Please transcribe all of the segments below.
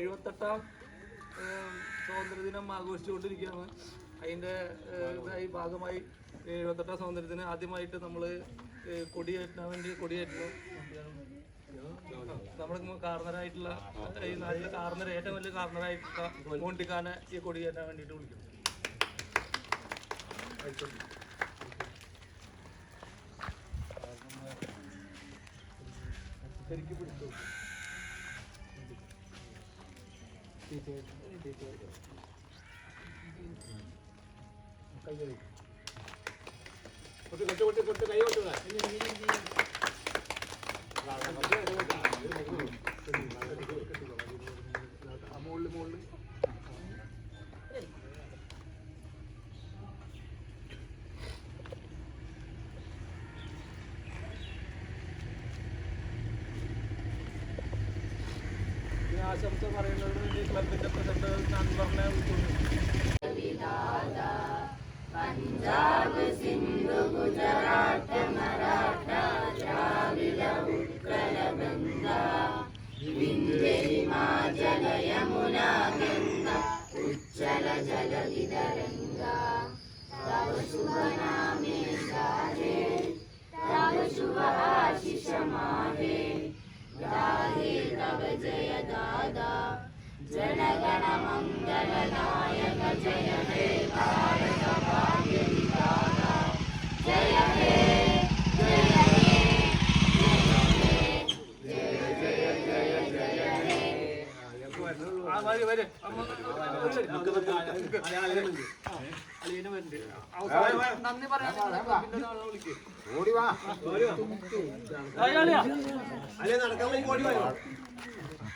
എഴുപത്തെട്ടാം സ്വാതന്ത്ര്യദിനം ആഘോഷിച്ചുകൊണ്ടിരിക്കുകയാണ് അതിൻ്റെ ഇതായി ഭാഗമായി എഴുപത്തെട്ടാം സ്വാതന്ത്ര്യത്തിന് ആദ്യമായിട്ട് നമ്മൾ കൊടിയേറ്റാൻ വേണ്ടി കൊടിയേറ്റുന്നു നമ്മുടെ കാർണറായിട്ടുള്ള ഈ നാട്ടിലെ കാർണർ ഏറ്റവും വലിയ കാർണറായിട്ടുള്ള മോണ്ടിക്കാനെ ഈ കൊടിയേറ്റാൻ വേണ്ടിയിട്ട് വിളിക്കും ശരിക്കും പിടിച്ചു కొట్టు కొట్టు కొట్టు కొట్టు కై కొట్టు ആശംസ പറയുന്നതിന് വേണ്ടി ക്ലബിന്റെ പ്രസിഡന്റ് അൻവറിനെ പഞ്ചാബ് സിന്ധു ഗുജറാത്ത് മറാഠ ദ്രാവിഡ ഉത്കല ബംഗ വിന്ധ്യ तव शुभ आशिष माहे गाहे तव சதா ஜனகண மங்கள நாயக ஜய ஹே காரக பாகிய விதாதா ஜய ஹே ஜய ஹே ஜய ஹே ஜய ஜய ஜய ஹே ആ മതി വരെ അളിയന് വരണ്ട് അവസാനം നന്ദി പറയാൻ ഓടി വാ അളിയ നടക്കാൻ ഓടി വാ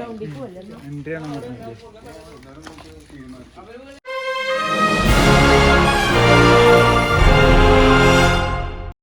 എൻട്രി ആണ് പറഞ്ഞത്